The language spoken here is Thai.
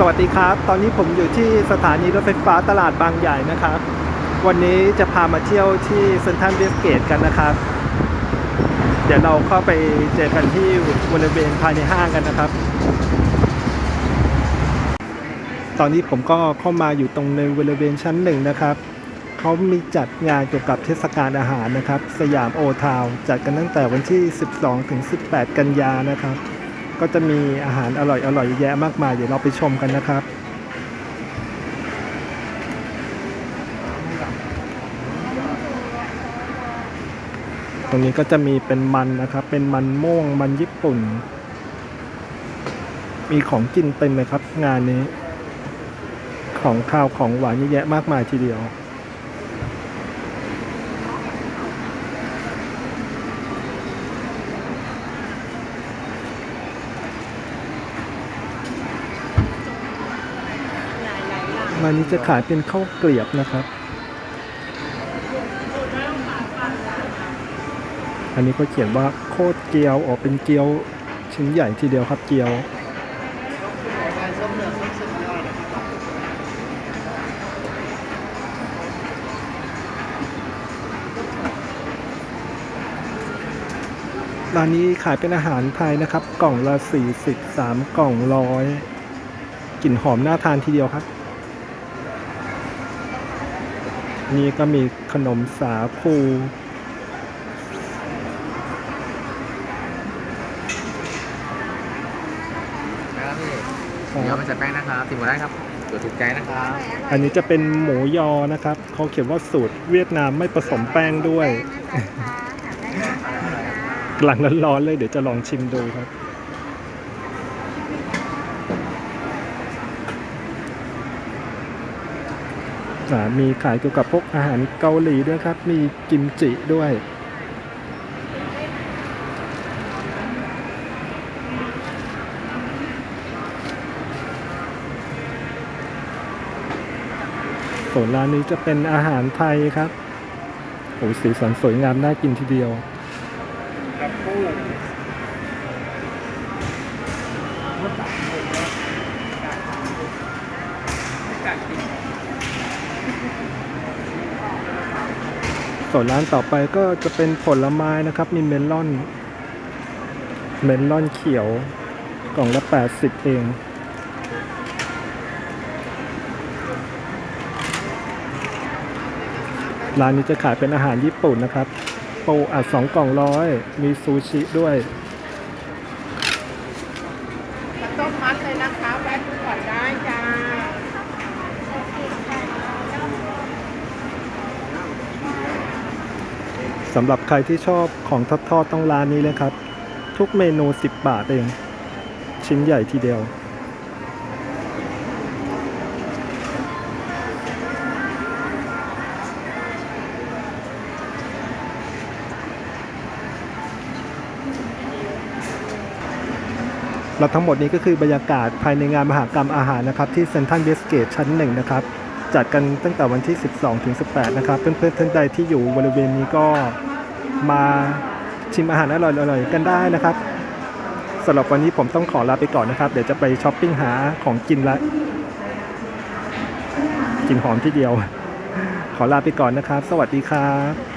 สวัสดีครับ ตอนนี้ผมอยู่ที่สถานีรถไฟฟ้าตลาดบางใหญ่นะครับ วันนี้จะพามาเที่ยวที่เซนทรัลเวสเกตกันนะครับ เดี๋ยวเราเข้าไปเจอกันที่บริเวณภายในห้างกันนะครับ ตอนนี้ผมก็เข้ามาอยู่ตรงในบริเวณชั้นหนึ่งนะครับ เขามีจัดงานเกี่ยวกับเทศกาลอาหารนะครับ สยามโอทาวจัดกันตั้งแต่วันที่ 12 ถึง 18 กันยานะครับ ก็จะมีอาหารอร่อยอร่อยแยะมากมาย เดี๋ยวเราไปชมกันนะครับ ตรงนี้ก็จะมีเป็นมันนะครับ เป็นมันม่วงมันญี่ปุ่น มีของกินเต็มเลยครับ งานนี้ ของข้าวของหวานเยอะแยะมากมายทีเดียว ร้านนี้จะขายเป็นข้าวเกลียบนะครับ อันนี้ก็เขียนว่าโคตรเกียวออกเป็นเกียวชิ้นใหญ่ทีเดียวครับเกียวร้านนี้ขายเป็นอาหารไทยนะครับ กล่องละ 43 กล่องร้อยกลิ่นหอมน่าทานทีเดียวครับ นี่ก็มีขนมสาคู นะครับพี่หมูยอไม่ใส่แป้งนะครับติมหมดได้ครับเกิดถูกใจนะครับอันนี้จะเป็นหมูยอนะครับ เขาเขียนว่าสูตรเวียดนามไม่ผสมแป้งด้วย หลังร้อนๆเลยเดี๋ยวจะลองชิมดูครับ มีขายเกี่ยวกับพวกอาหารเกาหลีด้วยครับ มีกิมจิด้วย ส่วนร้านนี้จะเป็นอาหารไทยครับโอ้สีสันสวยงามน่ากินทีเดียว ส่วนร้านต่อไปก็จะเป็นผลไม้นะครับ มีเมลอน เมลอนเขียว กล่องละ 80 เอง ร้านนี้จะขายเป็นอาหารญี่ปุ่นนะครับ ปูอัดสองกล่องร้อย มีซูชิด้วยต้มมัดเลยนะคะแวะดูก่อนได้จ้า สำหรับใครที่ชอบของทอดทอดๆต้องร้านนี้เลยครับ ทุกเมนู 10 บาทเอง ชิ้นใหญ่ทีเดียว และทั้งหมดนี้ก็คือบรรยากาศภายในงานมหากรรมอาหารนะครับ ที่เซนทรัลเวสเกตชั้นหนึ่งนะครับ จัดกันตั้งแต่วันที่ 12 ถึง 18 นะครับ เพื่อนๆท่านใดที่อยู่บริเวณนี้ก็มาชิมอาหารอร่อยๆกันได้นะครับสำหรับวันนี้ผมต้องขอลาไปก่อนนะครับ เดี๋ยวจะไปช้อปปิ้งหาของกินละกินหอมที่เดียว ขอลาไปก่อนนะครับ สวัสดีครับ